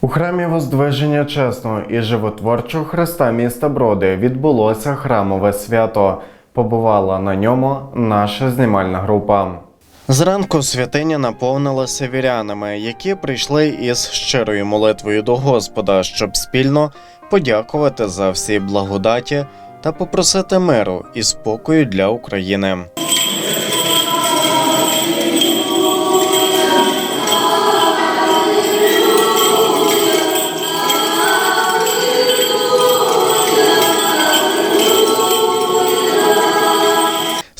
У храмі Воздвиження Чесного і Животворчого Христа міста Броди відбулося храмове свято. Побувала на ньому наша знімальна група. Зранку святиня наповнилася вірянами, які прийшли із щирою молитвою до Господа, щоб спільно подякувати за всі благодаті та попросити миру і спокою для України.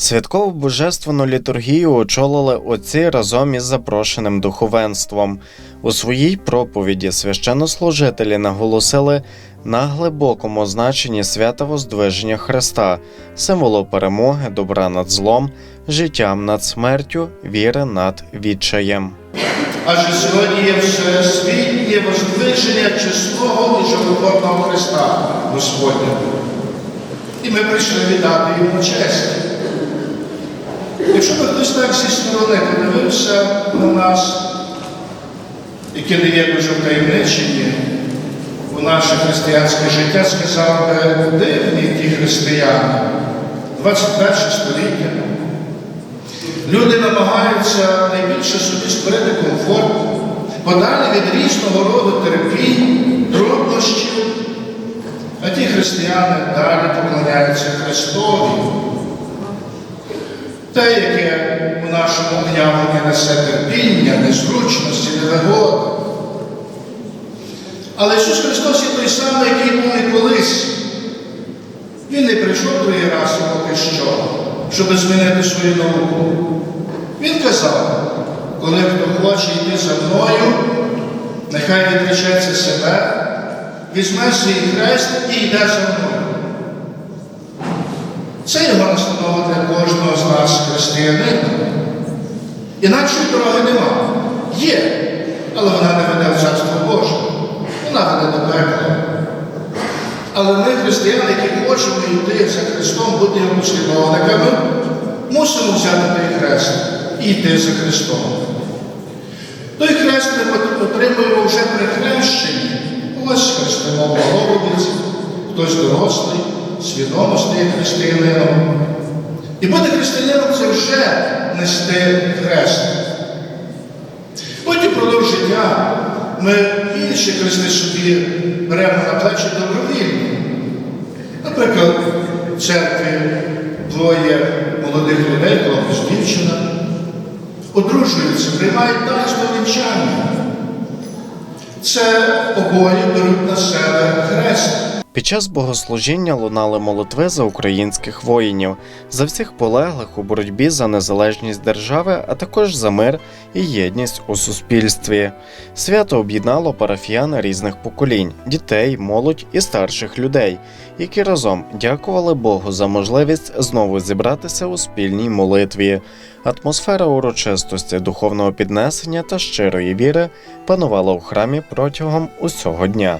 Святкову божественну літургію очолили отці разом із запрошеним духовенством. У своїй проповіді священнослужителі наголосили на глибокому значенні свята Воздвиження Христа, символу перемоги, добра над злом, життям над смертю, віри над відчаєм. Адже сьогодні є всесвітнє воздвиження чесного і животворного Христа Господнього. І ми прийшли віддати йому честь. Якщо би хтось так зі сторони подивився на нас, які не є дуже втаємничені у наше християнське життя, сказав би, дивні ті християни, 21 століття. Люди намагаються найбільше собі створити комфорт, подалі від різного роду терпінь, труднощів, а ті християни далі поклоняються Христові. Те, яке у нашому уявленні несе терпіння, незручності, невигоди. Але Ісус Христос є той самий, який був і колись. Він не прийшов другий раз поки що, щоб змінити свою науку. Він казав, коли хто хоче йти за мною, нехай відречеться себе, візьме свій хрест і йде за мною. Це його настанова для кожного з нас християнина. Інакшої дороги нема. Є, але вона не веде в Царство Боже. Вона веде до пекла. Але ми, християни, які хочемо йти за Христом, бути його послідовниками, мусимо взяти той хрест і йти за Христом. Той хрест ми отримуємо вже при хрещенні. Ось хрестимо Богородиці, хтось дорослий, свідомо стає християнином. І бути християнином це вже нести хрест. Потім продовж життя ми інші хрести собі беремо на плечі добровільно. Наприклад, в церкві двоє молодих людей, хлопець, дівчина, одружуються, приймають таїнство вінчання. Це обоє беруть на себе хрест. Під час богослужіння лунали молитви за українських воїнів, за всіх полеглих у боротьбі за незалежність держави, а також за мир і єдність у суспільстві. Свято об'єднало парафіян різних поколінь, дітей, молодь і старших людей, які разом дякували Богу за можливість знову зібратися у спільній молитві. Атмосфера урочистості, духовного піднесення та щирої віри панувала у храмі протягом усього дня.